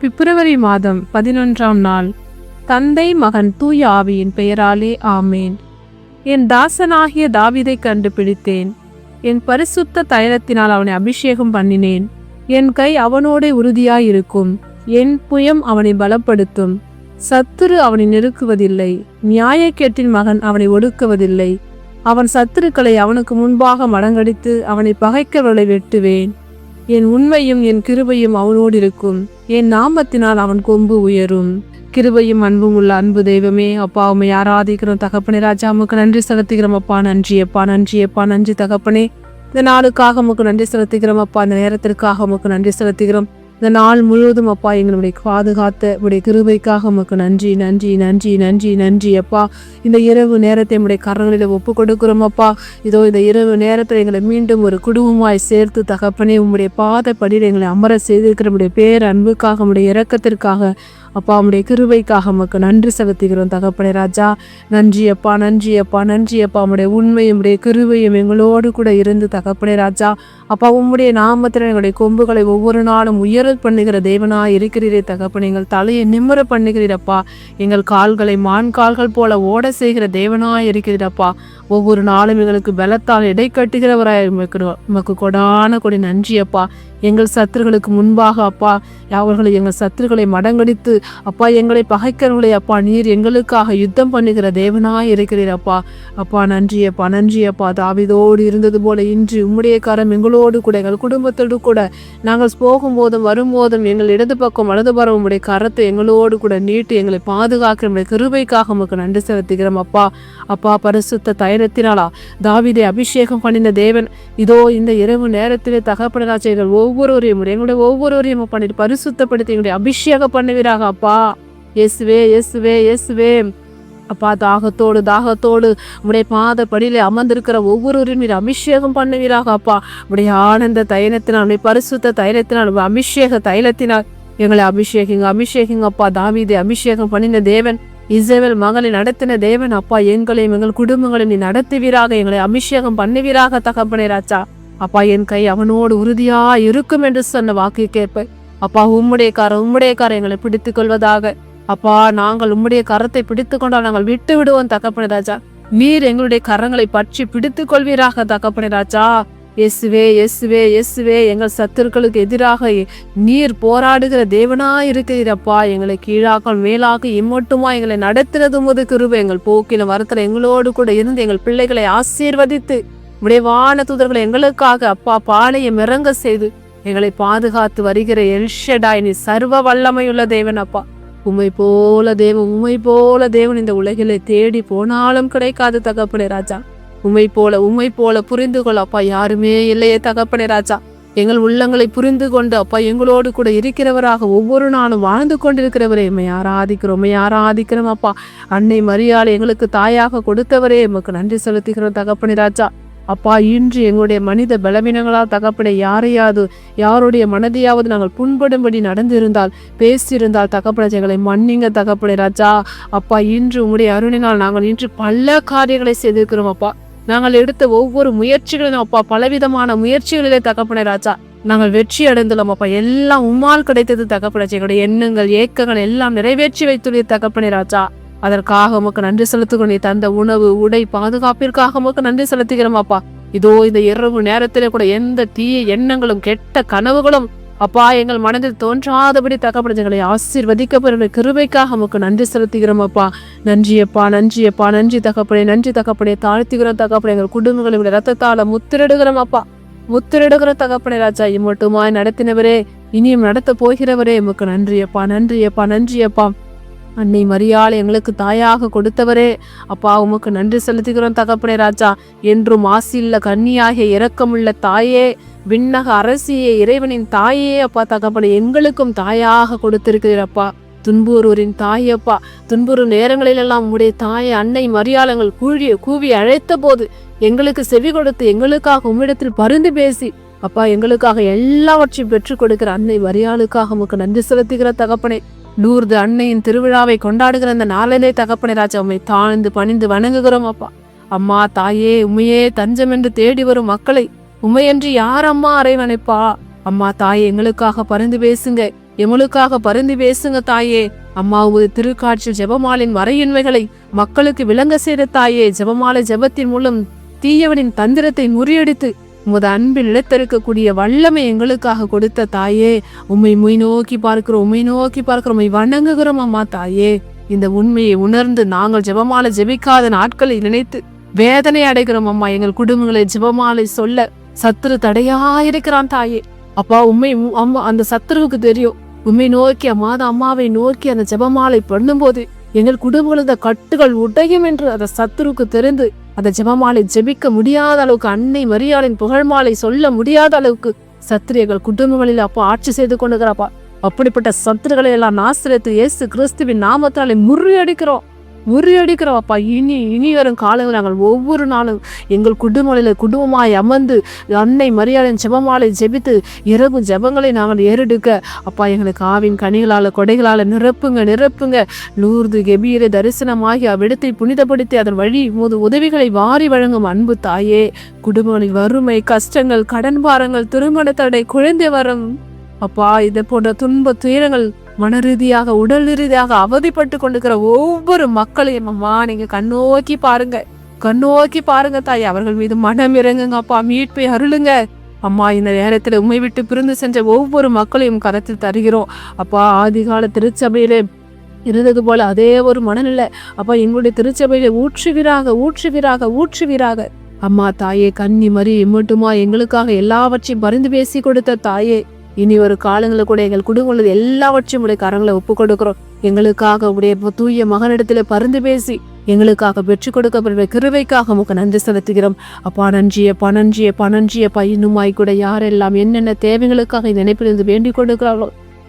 பிப்ரவரி மாதம் பதினொன்றாம் நாள். தந்தை மகன் தூய ஆவியின் பெயராலே ஆமேன். என் தாசனாகிய தாவிதை கண்டுபிடித்தேன். என் பரிசுத்த தைலத்தினால் அவனை அபிஷேகம் பண்ணினேன். என் கை அவனோடே உறுதியாயிருக்கும். என் புயம் அவனை பலப்படுத்தும். சத்துரு அவனை நெருக்குவதில்லை. நியாயக்கேட்டின் மகன் அவனை ஒடுக்குவதில்லை. அவன் சத்துருக்களை அவனுக்கு முன்பாக மடங்கடித்து அவனை பகைக்கிறவர்களை வெட்டுவேன். என் உண்மையும் என் கிருபையும் அவனோடு இருக்கும். என் நாமத்தினால் அவன் கொம்பு உயரும். கிருபையும் அன்பும் உள்ள அன்பு தெய்வமே அப்பா உண்மை ஆராதிக்கிறோம். தகப்பனே ராஜா உமக்கு நன்றி செலுத்துகிறோம். அப்பா நன்றி அப்பா நன்றி அப்பா நன்றி தகப்பனே. இந்த நாளுக்காக உமக்கு நன்றி செலுத்துகிறோம். அப்பா இந்த நேரத்திற்காக உமக்கு நன்றி செலுத்துகிறோம். இந்த நாள் முழுவதும் அப்பா எங்களுடைய பாதுகாத்த உடைய கிருபைக்காக உமக்கு நன்றி நன்றி நன்றி நன்றி நன்றி அப்பா. இந்த இரவு நேரத்தை உடைய கரங்களில் ஒப்பு கொடுக்கிறோம் அப்பா. இதோ இந்த இரவு நேரத்தில் எங்களை மீண்டும் ஒரு குடும்பமாய் சேர்த்து தகப்பனே பாதை படியில் எங்களை அமர செய்திருக்கிற உடைய பேர் அன்புக்காக உடைய இறக்கத்திற்காக அப்பா உடைய கிருபைக்காக உமக்கு நன்றி செலுத்துகிறோம் தகப்பனே ராஜா. நன்றி அப்பா நன்றி அப்பா நன்றி அப்பா. உடைய உண்மையும் உடைய கிருபையும் எங்களோடு கூட இருந்து தகப்பனே ராஜா. அப்பா உம்முடைய நாமத்தில் எங்களுடைய கொம்புகளை ஒவ்வொரு நாளும் உயர பண்ணுகிற தேவனா இருக்கிறீரே தகப்பனே. எங்கள் தலையை நிம்மர பண்ணுகிறீரப்பா எங்கள் கால்களை மான் கால்கள் போல ஓட செய்கிற தேவனா இருக்கிறீரப்பா ஒவ்வொரு நாளும் எங்களுக்கு பலத்தால் இடை கட்டுகிறவராய் உமக்கு கொடான கொடி நன்றி அப்பா. எங்கள் சத்துருகளுக்கு முன்பாக அப்பா. அவர்களை எங்கள் சத்துருகளை மடங்கடித்து அப்பா எங்களை பகைக்கிறவர்களை அப்பா. நீர் எங்களுக்காக யுத்தம் பண்ணுகிற தேவனாய் இருக்கிறீர் அப்பா. அப்பா நன்றி அப்பா நன்றி அப்பா. தாவிதோடு இருந்தது போல இன்று உம்முடைய கரம் எங்களோடு கூட எங்கள் குடும்பத்தோடு கூட. நாங்கள் போகும்போதும் வரும்போதும் எங்கள் இடது பக்கம் வலது பரம் உம்முடைய கரத்தை எங்களோடு கூட நீட்டு எங்களை பாதுகாக்கிற கிருபைக்காக உமக்கு நன்றி செலுத்துகிறோம் அப்பா. அப்பா பரிசுத்த தைரத்தினாலா தாவிதை அபிஷேகம் பண்ணின தேவன் இதோ இந்த இரவு நேரத்திலே தகப்பனராட்சிகள் ஒவ்வொருவரையும் எங்களுடைய ஒவ்வொருவரையும் பண்ணிட்டு பரிசுத்தப்படுத்தி எங்களுடைய அபிஷேகம் பண்ணுவீராக அப்பா. இயேசுவே இயேசுவே இயேசுவே. அப்பா தாகத்தோடு தாகத்தோடு உடைய பாத படியிலே அமர்ந்திருக்கிற ஒவ்வொருவரும் நீர் அபிஷேகம் பண்ணுவீராக அப்பா. உடைய ஆனந்த தைலத்தினால் உடைய பரிசுத்த தைலத்தினால் அபிஷேக தைலத்தினால் எங்களை அபிஷேகிங்க அபிஷேகிங்க அப்பா. தாவிதை அபிஷேகம் பண்ணின தேவன் இசைவேல் மகளை நடத்தின தேவன் அப்பா எங்களையும் எங்கள் குடும்பங்களையும் நீ நடத்துவீராக எங்களை அபிஷேகம் பண்ணுவீராக தகப்பனே ராஜா. அப்பா என் கை அவனோடு உறுதியா இருக்கும் என்று சொன்ன வாக்கு கேட்ப அப்பா உம்முடைய காரம் உம்முடைய காரம் எங்களை பிடித்துக் கொள்வதாக. அப்பா நாங்கள் உம்முடைய கரத்தை பிடித்து கொண்டால் நாங்கள் விட்டு விடுவோம் தகப்பனே ராஜா. நீர் எங்களுடைய கரங்களை பற்றி பிடித்துக் கொள்வீராக தகப்பனே ராஜா. இயேசுவே இயேசுவே இயேசுவே எங்கள் சத்துருக்களுக்கு எதிராக நீர் போராடுகிற தேவனா இருக்கிறீரப்பா எங்களை கீழாக மேலாக இம்மட்டுமா எங்களை நடத்துறது முது கிருப. எங்கள் போக்கில வரத்துல எங்களோடு கூட இருந்து எங்கள் பிள்ளைகளை ஆசீர்வதித்து விடைவான தூதர்களை எங்களுக்காக அப்பா பாளையம் இறங்க செய்து எங்களை பாதுகாத்து வருகிற எல்ஷடாய் நீ சர்வ வல்லமையுள்ள தேவன் அப்பா. உமை போல தேவன் உமை போல தேவன் இந்த உலகிலே தேடி போனாலும் கிடைக்காது தகப்பனே ராஜா. உம்மை போல உம்மை போல புரிந்து கொள் அப்பா. யாருமே இல்லையே தகப்பனே ராஜா. எங்கள் உள்ளங்களை புரிந்து கொண்டு அப்பா எங்களோடு கூட இருக்கிறவராக ஒவ்வொரு நாளும் வாழ்ந்து கொண்டிருக்கிறவரே. எம்மை ஆராதிக்கிறோம் ஆராதிக்கிறோம் அப்பா. அன்னை மரியாதை எங்களுக்கு தாயாக கொடுத்தவரே. எமக்கு நன்றி செலுத்துகிறோம் தகப்பனே ராஜா. அப்பா இன்று எங்களுடைய மனித பலவீனங்களால் தகப்பனை யாரையாவது யாருடைய மனதையாவது நாங்கள் புண்படும்படி நடந்திருந்தால் பேசியிருந்தால் தகப்பனை எங்களை மன்னிங்க தகப்பனை ராஜா. அப்பா இன்று உங்களுடைய அருணினால் நாங்கள் இன்று பல காரியங்களை செய்திருக்கிறோம் அப்பா. நாங்கள் எடுத்த ஒவ்வொரு முயற்சிகளிலும் அப்பா பலவிதமான முயற்சிகளிலே தகப்பன ராஜா. நாங்கள் வெற்றி அடைந்துள்ளோம் அப்பா. எல்லாம் உம்மால் கிடைத்தது தகப்பனை எங்களுடைய எண்ணங்கள் ஏக்கங்கள் எல்லாம் நிறைவேற்றி வைத்துள்ள தகப்பனை ராஜா. அதற்காக உமக்கு நன்றி செலுத்துகிறோம். நீ தந்த உணவு உடை பாதுகாப்பிற்காக உமக்கு நன்றி செலுத்துகிறோம் அப்பா. இதோ இந்த இரவு நேரத்திலே கூட எந்த தீய எண்ணங்களும் கெட்ட கனவுகளும் அப்பா எங்கள் மனதில் தோன்றாதபடி தகப்படுகளை ஆசீர்வதிக்கப்படுற கிருபைக்காக உமக்கு நன்றி செலுத்துகிறோம் அப்பா. நன்றி அப்பா. நன்றி அப்பா. நன்றி தகப்படை நன்றி தகப்படை தாழ்த்துகிறோம் தகப்படை எங்கள் குடும்பங்களை ரத்தத்தால முத்திரிடுகிறோம் அப்பா. முத்திரிடுகிற தகப்படை ராஜா. இம்மட்டுமாய் நடத்தினவரே இனியும் நடத்த போகிறவரே உமக்கு நன்றியப்பா நன்றியப்பா நன்றியப்பா அன்னை மரியாள் எங்களுக்கு தாயாக கொடுத்தவரே. அப்பா உமக்கு நன்றி செலுத்துகிறோம் தகப்பனே ராஜா. என்றும் ஆசில்ல கன்னியாகிய இரக்கமுள்ள தாயே விண்ணக அரசியே இறைவனின் தாயே அப்பா தகப்பனை எங்களுக்கும் தாயாக கொடுத்திருக்கிறீரப்பா துன்புறுவரின் தாயப்பா துன்புறு நேரங்களிலெல்லாம் உடைய தாயை அன்னை மரியாளங்கள் கூழிய கூவி அழைத்த போது எங்களுக்கு செவி கொடுத்து எங்களுக்காக உம்மிடத்தில் பருந்து பேசி அப்பா எங்களுக்காக எல்லாவற்றையும் பெற்றுக் கொடுக்கிற அன்னை மரியாளுக்காக உமக்கு நன்றி செலுத்துகிற தகப்பனே. லூர்து அன்னையின் திருவிழாவை கொண்டாடுகிற அந்த நாளிலே தகப்பனை ராஜா உம்மை தாழ்ந்து பணிந்து வணங்குகிறோம் அப்பா. அம்மா தாயே உமையே தஞ்சம் என்று தேடி வரும் மக்களை உமையன்று யார் அம்மா அறைவனைப்பா அம்மா தாயே எங்களுக்காக பருந்து பேசுங்க. எங்களுக்காக பருந்து பேசுங்க தாயே. அம்மா உமது திருக்காட்சியில் ஜெபமாலின் மறையின்மைகளை மக்களுக்கு விளங்க செய்த தாயே. ஜெபமாலை ஜெபத்தின் மூலம் தீயவனின் தந்திரத்தை முறியடித்து உமது அன்பில் இழைத்திருக்கக்கூடிய வல்லமை எங்களுக்காக கொடுத்த தாயே. உம்மை முய் நோக்கி பார்க்கிறோம் உம்மை நோக்கி பார்க்கிறோம் உம்மை வணங்குகிறோம் அம்மா தாயே. இந்த உண்மையை உணர்ந்து நாங்கள் ஜெபமாலை ஜெபிக்காத நாட்களை நினைத்து வேதனை அடைகிறோம் அம்மா. எங்கள் குடும்பங்களை ஜெபமாலை சொல்ல சத்துரு தடையா இருக்கிறான் தாயே. அப்பா உண்மை அம்மா அந்த சத்துருவுக்கு தெரியும். உண்மை நோக்கி அம்மாத அம்மாவை நோக்கி அந்த ஜெபமாலை பண்ணும்போது எங்கள் குடும்பங்களது கட்டுகள் உடையும் என்று அந்த சத்துருக்கு தெரிந்து அந்த ஜெபமாலை ஜெபிக்க முடியாத அளவுக்கு அன்னை மரியாளின் புகழ்மாலை சொல்ல முடியாத அளவுக்கு சத்திரியர்கள் குடும்பங்களில் அப்பா ஆட்சி செய்து கொண்டுகிறாப்பா அப்படிப்பட்ட சத்துருகளை எல்லாம் நாசிரியத்து இயேசு கிறிஸ்துவின் நாமத்தாலே முறியடிக்கிறோம். முறியடிக்கிறோம் அப்பா இனி இனி வரும் காலங்கள் நாங்கள் ஒவ்வொரு நாளும் எங்கள் குடும்பங்களில் குடும்பமாய் அமர்ந்து அன்னை மரியாதையின் ஜெபமாலை ஜெபித்து இரவு ஜெபங்களை நாங்கள் ஏறெடுக்க. அப்பா எங்களுக்கு ஆவின் கனிகளால் கொடைகளால் நிரப்புங்க நிரப்புங்க. லூர்து கெபீரை தரிசனமாகி அவ்விடத்தை புனிதப்படுத்தி அதன் வழி போது உதவிகளை வாரி வழங்கும் அன்பு தாயே. குடும்பங்களின் வறுமை கஷ்டங்கள் கடன் பாரங்கள் திருமண தடை குழந்தை வரம். அப்பா இதை போன்ற துன்ப துயரங்கள் மன ரீதியாக உடல் ரீதியாக அவதிப்பட்டு கொண்டிருக்கிற ஒவ்வொரு மக்களையும் அம்மா நீங்க கண்ணோக்கி பாருங்க. கண்ணோக்கி பாருங்க தாய் அவர்கள் மீது மனம் இறங்குங்க அப்பா மீட்பை அருளுங்க. அம்மா இந்த நேரத்தில் உண்மை விட்டு பிரிந்து சென்ற ஒவ்வொரு மக்களையும் கரத்தில் தருகிறோம். அப்பா ஆதிகால திருச்சபையிலே இருந்தது போல அதே ஒரு மனநிலை. அப்பா எங்களுடைய திருச்சபையில ஊற்றுகிறாக ஊற்றுகிறாக ஊற்றுகிறாக. அம்மா தாயே கன்னி மறி இம்மட்டுமா எங்களுக்காக எல்லாவற்றையும் பரிந்து பேசி கொடுத்த தாயே. இனி ஒரு காலங்களில் கூட எங்கள் குடும்பங்கள் எல்லாவற்றையும் உடைய கரங்களை ஒப்பு கொடுக்கிறோம் எங்களுக்காக உடைய தூய மகனிடத்தில் பருந்து பேசி எங்களுக்காக பெற்றுக் கொடுக்கப்படுற கிருவைக்காக உமக்கு நன்றி செலுத்துகிறோம். அப்பா நன்றிய பனஞ்சிய பனஞ்சிய பையனுமாய் கூட யாரெல்லாம் என்னென்ன தேவைகளுக்காக நினைப்பிலிருந்து வேண்டிக் கொடுக்கிறார்களோ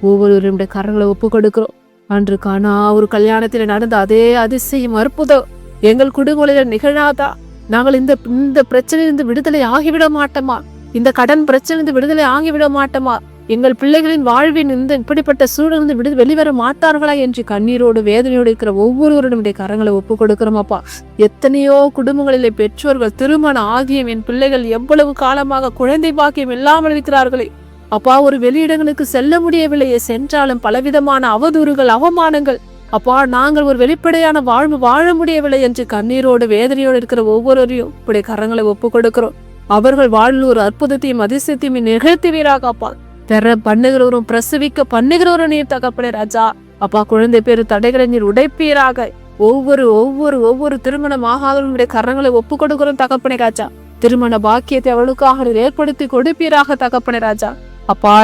ஒவ்வொருவருடைய கரங்களை ஒப்பு கொடுக்கிறோம் அன்று காணா ஒரு கல்யாணத்தில் நடந்த அதே அதிசயம் அற்புதம். எங்கள் குடும்பங்களில் நிகழாதா? நாங்கள் இந்த இந்த பிரச்சனையிலிருந்து விடுதலை ஆகிவிட மாட்டோமா? இந்த கடன் பிரச்சனையிலிருந்து விடுதலை ஆகிவிட மாட்டோமா? எங்கள் பிள்ளைகளின் வாழ்வின் இந்த இப்படிப்பட்ட சூழலிருந்து விடு வெளிவர மாட்டார்களா என்று கண்ணீரோடு வேதனையோடு இருக்கிற ஒவ்வொருவருடைய கரங்களை ஒப்பு கொடுக்கிறோம் அப்பா. எத்தனையோ குடும்பங்களிலே பெற்றோர்கள் திருமணம் ஆகியும் என் பிள்ளைகள் எவ்வளவு காலமாக குழந்தை பாக்கியம் இல்லாமல் இருக்கிறார்களே. அப்பா ஒரு வெளியிடங்களுக்கு செல்ல முடியவில்லையே சென்றாலும் பலவிதமான அவதூறுகள் அவமானங்கள். அப்பா நாங்கள் ஒரு வெளிப்படையான வாழ்வு வாழ முடியவில்லை என்று கண்ணீரோடு வேதனையோடு இருக்கிற ஒவ்வொருவரையும் இப்படி கரங்களை ஒப்பு கொடுக்கிறோம். அவர்கள் வாழ்வில் ஒரு அற்புதத்தையும் அதிசயத்தையும் நிகழ்த்துவீராக அப்பா. பெற பண்ணுகிறவரும் பிரசவிக்க பண்ணுகிறவரும் நீர் தகப்பனே ராஜா. அப்பா குழந்தை பேரு தடைகளை நீர் உடைப்பீராக. ஒவ்வொரு ஒவ்வொரு ஒவ்வொரு திருமணம் ஆகாதவர்களுடைய கரங்களை ஒப்பு கொடுக்கிறோம் தகப்பனே ராஜா. திருமண பாக்கியத்தை அவளுக்காக ஏற்படுத்தி கொடுப்பீராக தகப்பனே ராஜா. அப்பா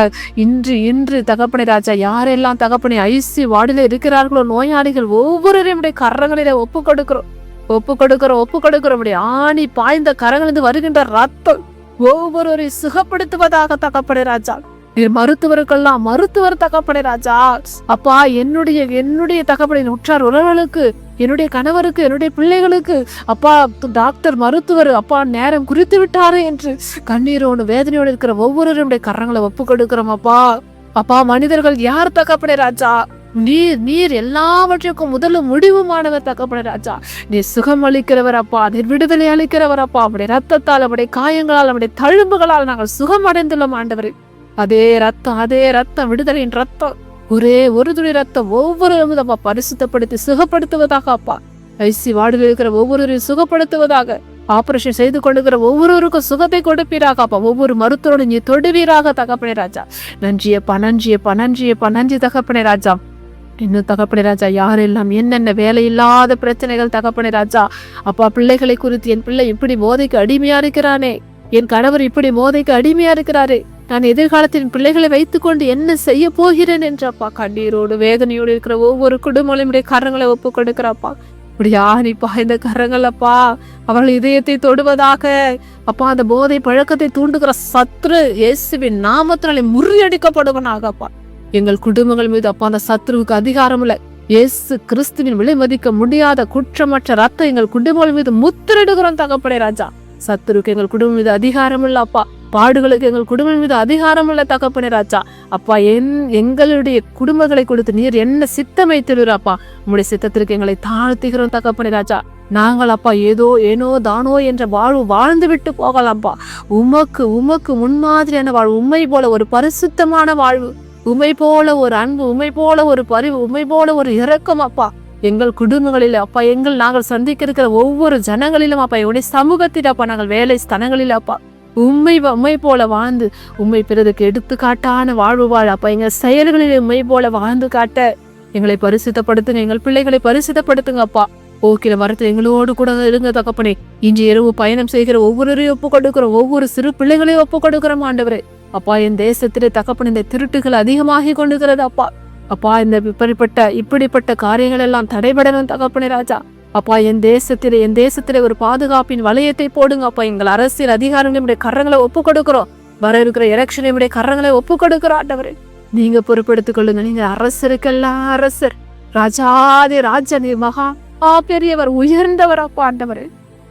இன்று இன்று தகப்பனை ராஜா யாரெல்லாம் தகப்பனை ஐசி வார்டில் இருக்கிறார்களோ நோயாளிகள் ஒவ்வொருவரையும் கரங்களில ஒப்பு கொடுக்கிறோம் ஒப்பு கொடுக்கிறோம் ஒப்பு கொடுக்கிறோம் ஆணி பாய்ந்த கரங்களிலிருந்து வருகின்ற ரத்தம் ஒவ்வொருவரை சுகப்படுத்துவதாக தகப்பனை ராஜா. மருத்துவர்கள்லாம் மருத்துவருக்கெல்லாம் மருத்துவர் தகப்பனை ராஜா. அப்பா என்னுடைய என்னுடைய தகப்பனின் உற்றார் உறவுகளுக்கு என்னுடைய கணவருக்கு என்னுடைய பிள்ளைகளுக்கு அப்பா டாக்டர் மருத்துவர் அப்பா நேரம் குறித்து விட்டாரு என்று கண்ணீரோடு வேதனையோடு இருக்கிற ஒவ்வொருவருடைய கரங்களை ஒப்பு கொடுக்கிறோம் அப்பா. அப்பா மனிதர்கள் யார் தகப்பனை ராஜா? நீர் நீர் எல்லாவற்றுக்கும் முதலும் முடிவுமானவர் தகப்பன ராஜா. நீ சுகம் அளிக்கிறவர் அப்பா. நீர் விடுதலை அளிக்கிறவர் அப்பா. அவருடைய ரத்தத்தால் அவருடைய காயங்களால் அவருடைய தழும்புகளால் நாங்கள் சுகம் அடைந்துள்ளோம் ஆண்டவரே. அதே ரத்தம் அதே ரத்தம் விடுதலையின் ரத்தம். ஒரே ஒரு துளி ரத்தம் ஒவ்வொரு அப்பா பரிசுத்தப்படுத்தி சுகப்படுத்துவதாக அப்பா. ஐசி வார்டில் இருக்கிற ஒவ்வொருவரையும் சுகப்படுத்துவதாக. ஆபரேஷன் செய்து கொண்டுகிற ஒவ்வொருவருக்கும் சுகத்தை கொடுப்பீராக அப்பா. ஒவ்வொரு மருத்துவரோடு நீ தொடுவீராக தகப்பனே ராஜா. நன்றிய பனஞ்சிய பனஞ்சிய பனஞ்சி தகப்பனே ராஜா. இன்னும் தகப்பனே ராஜா யாரெல்லாம் என்னென்ன வேலை இல்லாத பிரச்சனைகள் தகப்பனே ராஜா. அப்பா பிள்ளைகளை குறித்து என் பிள்ளை இப்படி போதைக்கு அடிமையா இருக்கிறானே. என் கணவர் இப்படி போதைக்கு அடிமையா இருக்கிறாரு. நான் எதிர்காலத்தின் பிள்ளைகளை வைத்துக்கொண்டு என்ன செய்ய போகிறேன் என்றப்பா கண்ணீரோடு வேதனையோடு இருக்கிற ஒவ்வொரு குடும்பங்களுடைய கரங்களை ஒப்பு கொடுக்கிறப்பா இப்படி நீப்பா இந்த கரங்கள் அப்பா அவர்கள் இதயத்தை தொடுவதாக. அப்பா அந்த போதை பழக்கத்தை தூண்டுகிற சத்ரு இயேசுவின் நாமத்தினாலே முறியடிக்கப்படுவனாகப்பா எங்கள் குடும்பங்கள் மீது அப்பா அந்த சத்ருவுக்கு அதிகாரம் இல்லை. இயேசு கிறிஸ்துவின் விலை மதிக்க முடியாத குற்றமற்ற ரத்தம் எங்கள் குடும்பங்கள் மீது முத்திரிடுகிறோம் தகப்படை ராஜா. சத்துருக்கு எங்கள் குடும்பம் மீது அதிகாரம் இல்லப்பா பாடுகளுக்கு எங்கள் குடும்பம் மீது அதிகாரம் உள்ள தகப்பனே ராஜா. அப்பா என் எங்களுடைய குடும்பங்களை கொடுத்து நீர் என்ன சித்தமை திருறாப்பா உங்களுடைய சித்தத்திற்கு எங்களை தாழ்த்துகிறோம் தகப்பனே ராஜா. நாங்கள் அப்பா ஏதோ ஏனோ தானோ என்ற வாழ்வு வாழ்ந்து விட்டு போகலாம்ப்பா உமக்கு உமக்கு முன்மாதிரியான வாழ்வு உண்மை போல ஒரு பரிசுத்தமான வாழ்வு உமை போல ஒரு அன்பு உமை போல ஒரு பரிவு உமை போல ஒரு இரக்கம் அப்பா. எங்கள் குடும்பங்களில் அப்பா எங்கள் நாங்கள் சந்திக்க இருக்கிற ஒவ்வொரு ஜனங்களிலும் அப்பா என்னுடைய சமூகத்தில் அப்பா நாங்கள் வேலை ஸ்தனங்களில் அப்பா. உண்மை உண்மை போல வாழ்ந்து உண்மை பிறருக்கு எடுத்துக்காட்டான வாழ்வு வாழ. அப்பா எங்கள் செயல்களில் உண்மை போல வாழ்ந்து காட்ட. எங்களை பரிசுத்தப்படுத்துங்க எங்கள் பிள்ளைகளை பரிசுத்தப்படுத்துங்க அப்பா. போக்கிற வரத்து எங்களோடு கூட இருங்க தகப்பனே. இன்று இரவு பயணம் செய்கிற ஒவ்வொருவரையும் ஒப்பு கொடுக்கிறோம். ஒவ்வொரு சிறு பிள்ளைகளையும் ஒப்பு கொடுக்கிறோம் ஆண்டவரே. அப்பா என் தேசத்திலே தகப்பன் இந்த திருட்டுகள் அதிகமாகி கொண்டுகிறது அப்பா. அப்பா இந்த இப்படிப்பட்ட இப்படிப்பட்ட காரியங்கள் எல்லாம் தடைபடணும் தகப்பனே ராஜா. அப்பா என் தேசத்தில் என் தேசத்தில் ஒரு பாதுகாப்பின் வளையத்தை போடுங்க அப்பா. எங்கள் அரசியல் அதிகாரங்களுடைய கரங்களை ஒப்பு கொடுக்கிறோம். வர இருக்கிற எலெக்ஷனுடைய கரங்களை ஒப்பு கொடுக்கிறோம் ஆண்டவரே. நீங்க பொறுப்பெடுத்துக் கொள்ளுங்க நீங்க அரசருக்கெல்லாம் அரசர். ராஜாதி ராஜா மகா ஆ பெரியவர் உயர்ந்தவர் அப்பா ஆண்டவரே.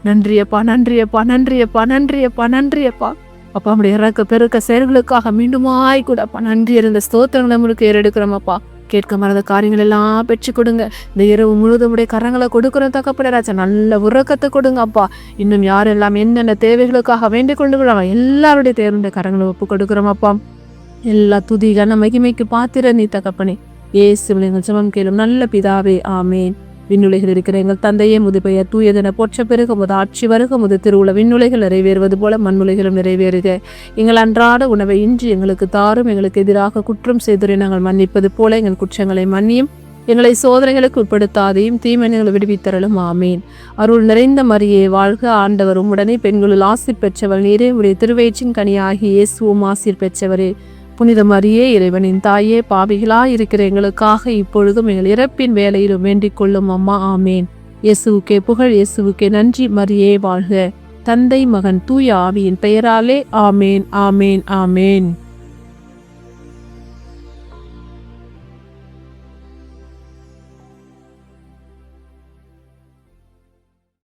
நன்றியப்பா நன்றியப்பா நன்றியப்பா நன்றியப்பா நன்றியப்பா அப்பா நம்முடைய இறக்க பெருக்க செயல்களுக்காக மீண்டுமாய் கூட அப்பா நன்றி இருந்த ஸ்தோத்திரங்களை முழுக்க ஏறெடுக்கிறோம் அப்பா. கேட்க மறந்த காரியங்கள் எல்லாம் பெற்று கொடுங்க. இந்த இரவு முழுதும் உடைய கரங்களை கொடுக்குறோம் தகப்படராஜா நல்ல உறக்கத்தை கொடுங்க அப்பா. இன்னும் யாரெல்லாம் என்னென்ன தேவைகளுக்காக வேண்டிக் கொண்டு எல்லாருடைய தேவனுடைய கரங்களை ஒப்பு கொடுக்குறோம் அப்பா. எல்லா துதிகான மகிமைக்கு பாத்திர நீ தகப்பனே. ஏசு எங்கள் சமம் கேளும் நல்ல பிதாவே. ஆமேன். விண்ணுலைகள் இருக்கிற எங்கள் தந்தையே முது பெயர் தூயதென போற்ற பிறகு முது ஆட்சி வருக முது திருவுள விண்ணுலைகள் நிறைவேறுவது போல மண்ணுலைகளும் நிறைவேறுக. எங்கள் அன்றாட உணவை இன்று எங்களுக்கு தாரும் எங்களுக்கு எதிராக குற்றம் செய்தோரை நாங்கள் மன்னிப்பது போல எங்கள் குற்றங்களை மன்னியும் எங்களை சோதனைகளுக்கு உட்படுத்தாதையும் தீமனைகளை விடுவித்தரலும் ஆமேன். அருள் நிறைந்த மரியே வாழ்க ஆண்டவரும் உடனே பெண்களுள் ஆசிர் பெற்றவர் நீரே. உடைய திருவயிற்றின் கனியாகி இயேசுவும் ஆசிர் பெற்றவரே. புனித மரியே இறைவனின் தாயே பாவிகளாய் இருக்கிற எங்களுக்காக இப்பொழுதும் எங்கள் இறப்பின் வேலையிலும் வேண்டிக் கொள்ளும் அம்மா ஆமேன். இயேசுவுக்கே புகழ் இயேசுவுக்கே நன்றி மரியே வாழ்க. தந்தை மகன் தூய ஆவியின் பெயராலே ஆமேன் ஆமேன் ஆமேன்.